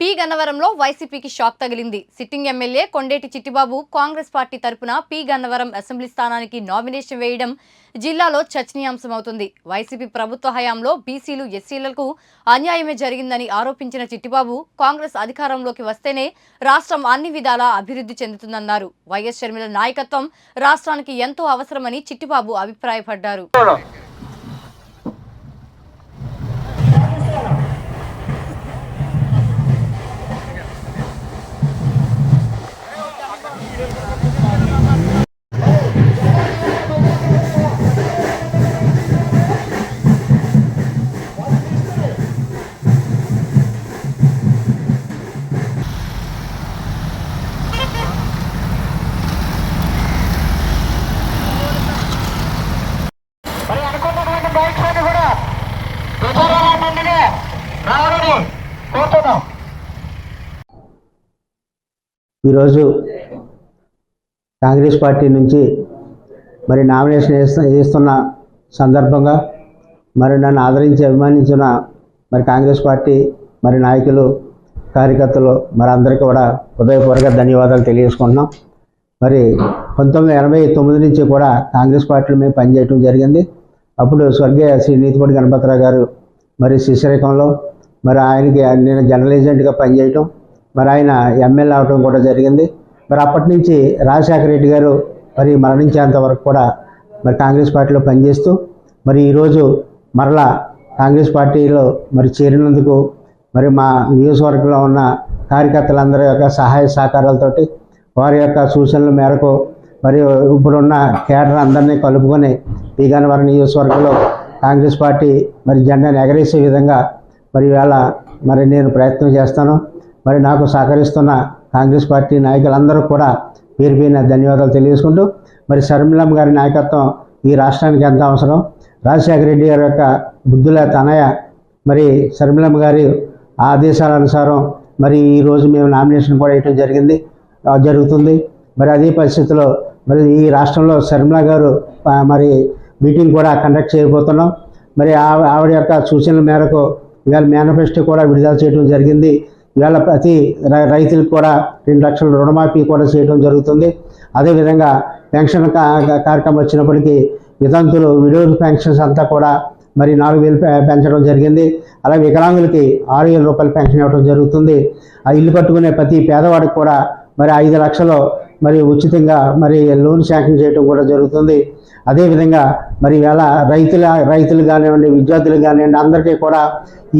P గన్నవరంలో వైసీపీకి shock తగిలింది. Sitting MLA Kondeti Chittibabu Congress party తరపున పి గన్నవరం అసెంబ్లీ స్థానానికి నామినేషన్ వేయడం జిల్లాలో చర్చనీయాంశమవుతుంది. వైసీపీ ప్రభుత్వ హయాంలో బీసీలు ఎస్సీలకు అన్యాయమే జరిగిందని ఆరోపించిన చిట్టిబాబు కాంగ్రెస్ అధికారంలోకి వస్తేనే రాష్ట్రం అన్ని విధాలా అభివృద్ధి చెందుతుందన్నారు. వైఎస్ షర్మిల నాయకత్వం రాష్ట్రానికి ఎంతో అవసరమని చిట్టిబాబు అభిప్రాయపడ్డారు. ఈరోజు కాంగ్రెస్ పార్టీ నుంచి మరి నామినేషన్ వేస్తున్న సందర్భంగా మరి నన్ను ఆదరించి అభిమానించిన మరి కాంగ్రెస్ పార్టీ మరి నాయకులు కార్యకర్తలు మరి అందరికీ కూడా హృదయపూర్వక ధన్యవాదాలు తెలియజేసుకుంటున్నాం. మరి పంతొమ్మిది ఎనభై తొమ్మిది నుంచి కూడా కాంగ్రెస్ పార్టీలో మేము పనిచేయడం జరిగింది. అప్పుడు స్వర్గీయ శ్రీ నీతిపూడి గణపతిరావు గారు మరి శిష్యరికంలో మరి ఆయనకి నేను జనరల్ ఏజెంట్గా పనిచేయటం మరి ఆయన ఎమ్మెల్యే అవటం కూడా జరిగింది. మరి అప్పటి నుంచి రాజశేఖర రెడ్డి గారు మరి మరణించేంత వరకు కూడా మరి కాంగ్రెస్ పార్టీలో పనిచేస్తూ మరి ఈరోజు మరలా కాంగ్రెస్ పార్టీలో మరి చేరినందుకు మరి మా నియోజకవర్గంలో ఉన్న కార్యకర్తలందరి యొక్క సహాయ సహకారాలతోటి వారి యొక్క సూచనల మేరకు మరి ఇప్పుడున్న కేడర్ అందరినీ కలుపుకొని పీగానవరం నియోజకవర్గంలో కాంగ్రెస్ పార్టీ మరి జెండాను ఎగరేసే విధంగా మరి ఇవాళ మరి నేను ప్రయత్నం చేస్తాను. మరి నాకు సహకరిస్తున్న కాంగ్రెస్ పార్టీ నాయకులందరూ కూడా పేరు పైన ధన్యవాదాలు తెలియజేసుకుంటూ మరి శర్మిలమ్మ గారి నాయకత్వం ఈ రాష్ట్రానికి ఎంత అవసరం? రాజశేఖర రెడ్డి గారి యొక్క బుద్ధుల తనయ మరి శర్మిలమ్మ గారి ఆదేశాల అనుసారం మరి ఈరోజు మేము నామినేషన్ కూడా వేయటం జరిగింది జరుగుతుంది. మరి అదే పరిస్థితిలో మరి ఈ రాష్ట్రంలో శర్మిల గారు మరి మీటింగ్ కూడా కండక్ట్ చేయబోతున్నాం. మరి ఆవిడ యొక్క సూచనల మేరకు ఇవాళ మేనిఫెస్టో కూడా విడుదల చేయడం జరిగింది. ఇవాళ ప్రతి రైతులకు కూడా రెండు లక్షల రుణమాఫీ కూడా చేయడం జరుగుతుంది. అదేవిధంగా పెన్షన్ కార్యక్రమం వచ్చినప్పటికీ వితంతులు విడోస్ పెన్షన్స్ అంతా కూడా మరి నాలుగు వేలు పెంచడం జరిగింది. అలాగే వికలాంగులకి ఆరు వేల రూపాయలు పెన్షన్ ఇవ్వడం జరుగుతుంది. ఆ ఇల్లు కట్టుకునే ప్రతి పేదవాడికి కూడా మరి ఐదు లక్షలు మరి ఉచితంగా మరి లోన్ శాంక్షన్ చేయడం కూడా జరుగుతుంది. అదేవిధంగా మరి ఇవాళ రైతుల రైతులు కానివ్వండి విద్యార్థులు కానివ్వండి అందరికీ కూడా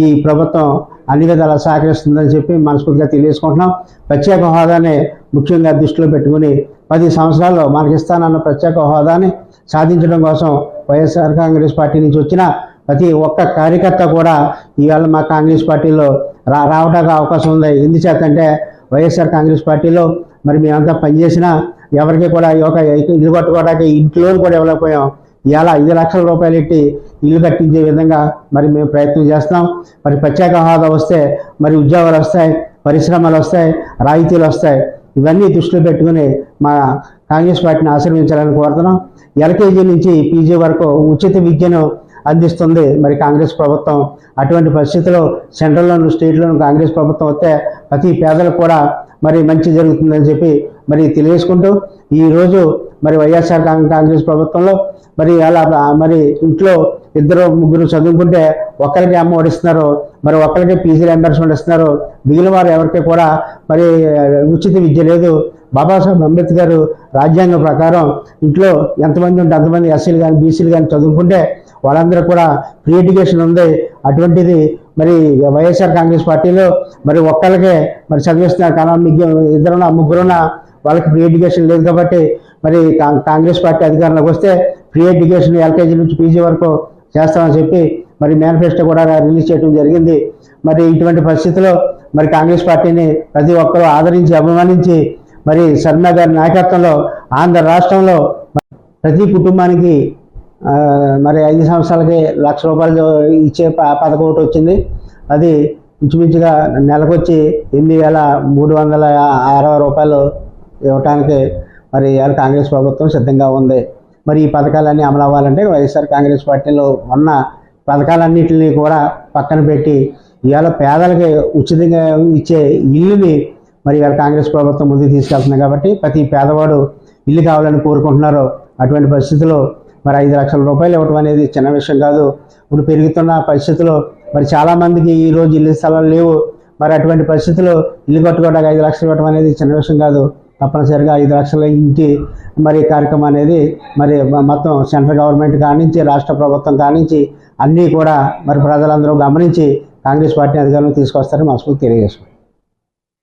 ఈ ప్రభుత్వం అన్ని విధాలా సహకరిస్తుందని చెప్పి మనస్ఫూర్తిగా తెలియజేసుకుంటున్నాం. ప్రత్యేక హోదాని ముఖ్యంగా దృష్టిలో పెట్టుకుని పది సంవత్సరాల్లో మనకి ఇస్తానన్న ప్రత్యేక హోదాని సాధించడం కోసం వైఎస్ఆర్ కాంగ్రెస్ పార్టీ నుంచి వచ్చిన ప్రతి ఒక్క కార్యకర్త కూడా ఇవాళ మా కాంగ్రెస్ పార్టీలో రా రావడానికి అవకాశం ఉంది. ఎందుచేతంటే వైఎస్ఆర్ కాంగ్రెస్ పార్టీలో మరి మేమంతా పనిచేసినా ఎవరికి కూడా ఈ ఒక ఇల్లు కట్టుకోవడానికి ఇంట్లో కూడా ఇవ్వలేకపోయాం. ఇవాళ ఐదు లక్షల రూపాయలు పెట్టి ఇల్లు కట్టించే విధంగా మరి మేము ప్రయత్నం చేస్తాం మరి ప్రత్యేక హోదా వస్తే మరి ఉద్యోగాలు వస్తాయి పరిశ్రమలు వస్తాయి రాయితీలు వస్తాయి. ఇవన్నీ దృష్టిలో పెట్టుకుని మా కాంగ్రెస్ పార్టీని ఆశీర్వదించాలని కోరుతున్నాం. ఎల్కేజీ నుంచి పీజీ వరకు ఉచిత విద్యను అందిస్తుంది. మరి కాంగ్రెస్ ప్రభుత్వం అటువంటి పరిస్థితిలో సెంట్రల్లోను స్టేట్లోను కాంగ్రెస్ ప్రభుత్వం వస్తే ప్రతి పేదలకు కూడా మరి మంచి జరుగుతుందని చెప్పి మరి తెలియజేసుకుంటూ ఈరోజు మరి వైఎస్ఆర్ కాంగ్రెస్ ప్రభుత్వంలో మరి అలా మరి ఇంట్లో ఇద్దరు ముగ్గురు చదువుకుంటే ఒకరికి అమ్మ వడిస్తున్నారు మరి ఒకరికి పీజీ రియంబర్స్మెంట్ ఇస్తున్నారు. మిగిలిన వారు ఎవరికి కూడా మరి ఉచిత విద్య లేదు. బాబాసాహెబ్ అంబేద్కర్ రాజ్యాంగం ప్రకారం ఇంట్లో ఎంతమంది ఉంటే అంతమంది ఎస్సీలు కానీ బీసీలు కానీ చదువుకుంటే వాళ్ళందరూ కూడా ఫ్రీ ఎడ్యుకేషన్ ఉంది. అటువంటిది మరి వైఎస్ఆర్ కాంగ్రెస్ పార్టీలో మరి ఒక్కరికే మరి చదివిస్తున్నారు కానీ మిగ్గు ఇద్దరున్న ముగ్గురున్న వాళ్ళకి ఫ్రీ ఎడ్యుకేషన్ లేదు కాబట్టి మరి కాంగ్రెస్ పార్టీ అధికారంలోకి వస్తే ఫ్రీ ఎడ్యుకేషన్ ఎల్కేజీ నుంచి పీజీ వరకు చేస్తామని చెప్పి మరి మేనిఫెస్టో కూడా రిలీజ్ చేయడం జరిగింది. మరి ఇటువంటి పరిస్థితిలో మరి కాంగ్రెస్ పార్టీని ప్రతి ఒక్కరూ ఆదరించి అభిమానించి మరి శర్మ గారి నాయకత్వంలో ఆంధ్ర రాష్ట్రంలో ప్రతి కుటుంబానికి మరి ఐదు సంవత్సరాలకి లక్ష రూపాయలు ఇచ్చే ప- పథకం ఒకటి వచ్చింది. అది ఇంచుమించుగా నెలకొచ్చి ఎనిమిది వేల మూడు వందల అరవై రూపాయలు ఇవ్వటానికి మరి ఇవాళ కాంగ్రెస్ ప్రభుత్వం సిద్ధంగా ఉంది. మరి ఈ పథకాలన్నీ అమలు అవ్వాలంటే వైఎస్ఆర్ కాంగ్రెస్ పార్టీలో ఉన్న పథకాలన్నింటినీ కూడా పక్కన పెట్టి ఇవాళ పేదలకి ఉచితంగా ఇచ్చే ఇల్లుని మరి ఇవాళ కాంగ్రెస్ ప్రభుత్వం ముందుకు తీసుకెళ్తుంది కాబట్టి ప్రతి పేదవాడు ఇల్లు కావాలని కోరుకుంటున్నారు. అటువంటి పరిస్థితిలో మరి ఐదు లక్షల రూపాయలు ఇవ్వటం అనేది చిన్న విషయం కాదు. ఇప్పుడు పెరుగుతున్న పరిస్థితుల్లో మరి చాలామందికి ఈరోజు ఇల్లు స్థలాలు లేవు. మరి అటువంటి పరిస్థితుల్లో ఇల్లు కట్టుకోవడానికి ఐదు లక్షలు ఇవ్వడం అనేది చిన్న విషయం కాదు. తప్పనిసరిగా ఐదు లక్షల ఇంటి మరి కార్యక్రమం అనేది మరి మొత్తం సెంట్రల్ గవర్నమెంట్ కానించి రాష్ట్ర ప్రభుత్వం కానించి అన్నీ కూడా మరి ప్రజలందరూ గమనించి కాంగ్రెస్ పార్టీ అధికారంలో తీసుకొస్తారని మనస్ఫూర్తి తెలియజేసుకుంటాం